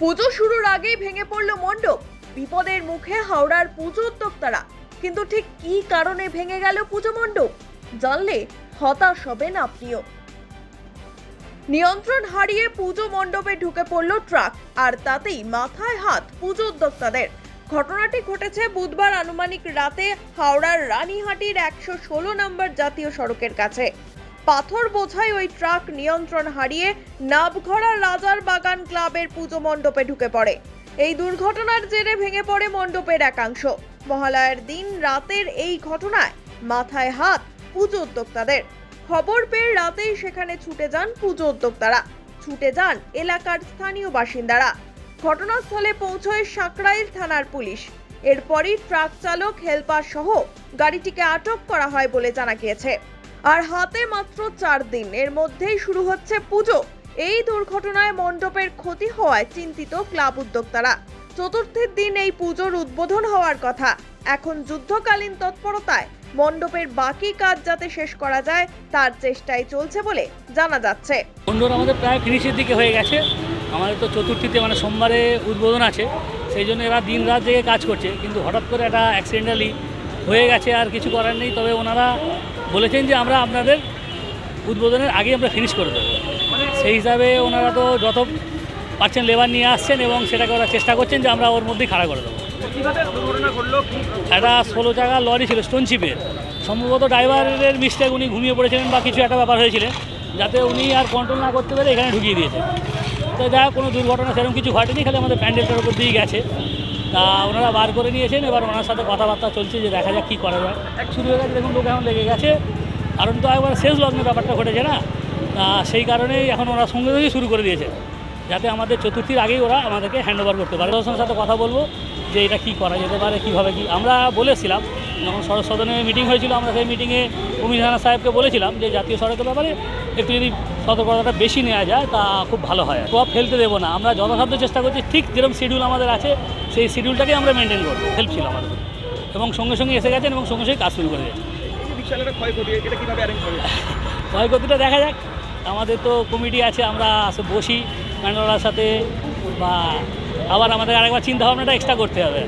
পুজো শুরুর আগেই ভেঙে পড়ল মণ্ডপ। বিপদের মুখে হাওড়ার পুজো উদ্যোক্তারা। কিন্তু ঠিক কী কারণে ভেঙে গেল পুজো মণ্ডপ? জানলে হতাশ হবেন আপনিও। নিয়ন্ত্রণ হারিয়ে পুজো মণ্ডপে ঢুকে পড়ল ট্রাক, আর তাতেই মাথায় হাত পুজো উদ্যোক্তাদের। ঘটনাটি ঘটেছে বুধবার আনুমানিক রাতে হাওড়ার রানীহাটির একশো ষোলো নম্বর জাতীয় সড়কের কাছে। পাথর বোঝাই ওই ট্রাক নিয়ন্ত্রণ হারিয়ে নাবঘরা রাজার বাগান ক্লাবের পুজো মণ্ডপে ঢুকে পড়ে। এই দুর্ঘটনার জেরে ভেঙে পড়ে মণ্ডপের একাংশ। মহালয়ার দিন রাতের এই ঘটনায় মাথায় হাত পুজো উদ্যোক্তাদের। খবর পেয়ে রাতেই সেখানে ছুটে যান পুজো উদ্যোক্তারা। ছুটে যান এলাকার স্থানীয় বাসিন্দারা। ঘটনাস্থলে পৌঁছয় সাঁকরাইল থানার পুলিশ। এরপরই ট্রাক চালক, হেলপার সহ গাড়িটিকে আটক করা হয় বলে জানা গিয়েছে। আর হাতে মাত্র চার দিন। এর মধ্যেই শুরু হচ্ছে পুজো। এই দুর্ঘটনায় মণ্ডপের ক্ষতি হওয়ায় চিন্তিত ক্লাব উদ্যোক্তারা। চতুর্থের দিন এই পুজোর উদ্বোধন হওয়ার কথা। এখন যুদ্ধকালীন তৎপরতায় মণ্ডপের বাকি কাজ যাতে শেষ করা যায়, তার চেষ্টাই চলছে বলে জানা যাচ্ছে। বন্ধুরা আমাদের প্রায় ফিনিশের দিকে হয়ে গেছে। আমাদের তো চতুর্থীতে মানে সোমবারে উদ্বোধন আছে। সেই জন্য এরা দিন রাত জেগে কাজ করছে। কিন্তু হঠাৎ করে একটা অ্যাক্সিডেন্টালি হয়ে গেছে আর কিছু করার নেই। তবে ওনারা বলেছেন যে আমরা আপনাদের উদ্বোধনের আগে আমরা ফিনিশ করে দেবো। সেই হিসাবে ওনারা তো যত পারছেন লেবার নিয়ে আসছেন এবং সেটাকে ওরা চেষ্টা করছেন যে আমরা ওর মধ্যেই খাড়া করে দেবো। একটা ষোলো চাকা লরি ছিল স্টোনশিপের সম্ভবত ড্রাইভারের মিস্টেক উনি ঘুমিয়ে পড়েছিলেন বা কিছু একটা ব্যাপার হয়েছিলেন যাতে উনি আর কন্ট্রোল না করতে পেরে এখানে ঢুকিয়ে দিয়েছে। তো যা কোনো দুর্ঘটনা সেরকম কিছু ঘটেনি খালি আমাদের প্যান্ডেলটার উপর দিয়ে গেছে। তা ওনারা বার করে নিয়েছেন, এবার ওনার সাথে কথাবার্তা চলছে যে দেখা যাক কী করা যায়। এক শুরু হয়ে গেছে, দেখুন লোক এখন লেগে গেছে। কারণ তো একবার শেষ লগ্নের ব্যাপারটা ঘটেছে না। তা সেই কারণেই এখন ওরা সঙ্গে সঙ্গেই শুরু করে দিয়েছে, যাতে আমাদের চতুর্থীর আগেই ওরা আমাদেরকে হ্যান্ড ওভার করতে পারে। সাথে কথা বলব যে এটা কী করা যেতে পারে, কীভাবে কী। আমরা বলেছিলাম যখন সড়ক সদনে মিটিং হয়েছিল, আমরা সেই মিটিংয়ে অমিতানা সাহেবকে বলেছিলাম যে জাতীয় সড়কের ব্যাপারে একটু যদি সতর্কতাটা বেশি নেওয়া যায়, তা খুব ভালো হয়। প্রভাব ফেলতে দেবো না। আমরা যথাসাধ্য চেষ্টা করছি, ঠিক যেরকম শিডিউল আমাদের আছে, সেই শিডিউলটাকে আমরা মেনটেন করব। হেল্প ছিল আমাদের। এবং সঙ্গে সঙ্গে এসে গেছেন এবং সঙ্গে সঙ্গে কাজ শুরু করে গেছেন। ক্ষয়ক্ষতিটা দেখা যাক। আমাদের তো কমিটি আছে, আমরা বসি। ম্যান্ডলার সাথে বা আবার আমাদের আরেকবার চিন্তা ভাবনাটা এক্সট্রা করতে হবে।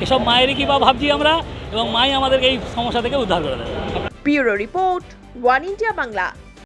এসব মায়েরই কি বা ভাবছি আমরা? এবং মাই আমাদেরকে এই সমস্যা থেকে উদ্ধার করে দেবে। Bureau report one India Bangla.